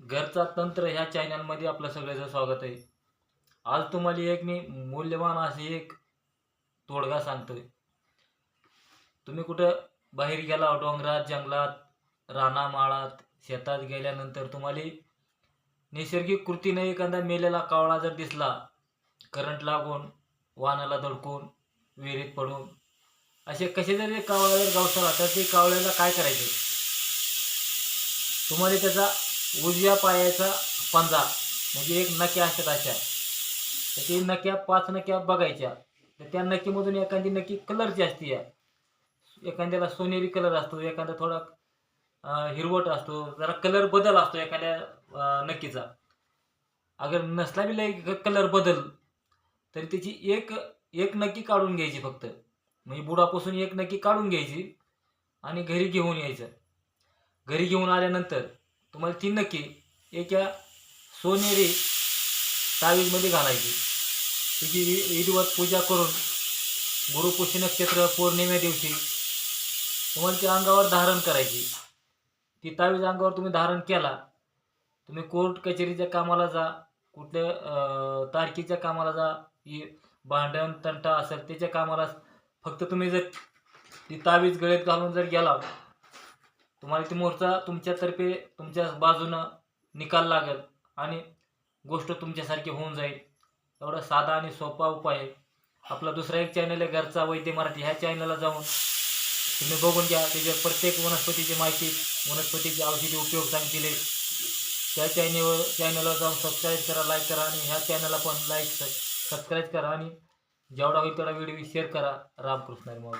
घरचा तंत्र ह्या चॅनलमध्ये आपलं सगळ्याचं स्वागत आहे. आज तुम्हाला एक मी मूल्यवान असे एक तोडगा सांगतोय. तुम्ही कुठं बाहेर गेला डोंगरात जंगलात रानामाळात शेतात गेल्यानंतर तुम्हाला नैसर्गिक कृतीने एखादा मेलेला कावळा जर दिसला करंट लागून वानाला धडकून विहिरीत पडून असे कसे जरी कावळा जर गावसाला तर ते कावळ्याला काय करायचं? तुम्हाला त्याचा उजव्या पायाचा पंजा म्हणजे एक नक्या असतात अशा. तर ते नक्या पाच नक्या बघायच्या. तर त्या नक्कीमधून एखादी नक्की कलरची असते या एखाद्याला सोनेरी कलर असतो एखादा थोडा हिरवट असतो जरा कलर बदल असतो एखाद्या नक्कीचा. अगर नसला बी कलर बदल तरी त्याची एक एक नक्की काढून घ्यायची फक्त. म्हणजे बुडापासून एक नक्की काढून घ्यायची आणि घरी घेऊन यायचं. घरी घेऊन आल्यानंतर तुम्हाला ती नक्की एका सोनेरी तावीजमध्ये घालायची. त्याची वि- विधिवत पूजा करून गुरुपुषी नक्षत्र पौर्णिमे दिवशी तुम्हाला ती अंगावर धारण करायची. ती तावीज अंगावर तुम्ही धारण केला तुम्ही कोर्ट कचेरीच्या कामाला जा कुठल्या तारखेच्या कामाला जा ही भांडण तंटा असेल त्याच्या कामाला फक्त तुम्ही जर ती तावीज गळ्यात घालून जर गेला तुम्हाला ती मोर्चा तुमच्यातर्फे तुमच्या बाजूनं निकाल लागेल आणि गोष्ट तुमच्यासारखी होऊन जाईल. एवढा साधा आणि सोपा उपाय आहे. आपला दुसरा एक चॅनल आहे घरचा वैद्य मराठी. ह्या चॅनलला जाऊन तुम्ही बघून घ्या. त्याच्या प्रत्येक वनस्पतीची माहिती वनस्पतीचे औषधी उपयोग सांगतील. त्या चॅनलवर चॅनलला जाऊन सबस्क्राईब करा लाईक करा आणि ह्या चॅनलला पण लाईक सबस्क्राईब करा आणि जेवढा होईल तेवढा व्हिडिओ शेअर करा. रामकृष्ण मग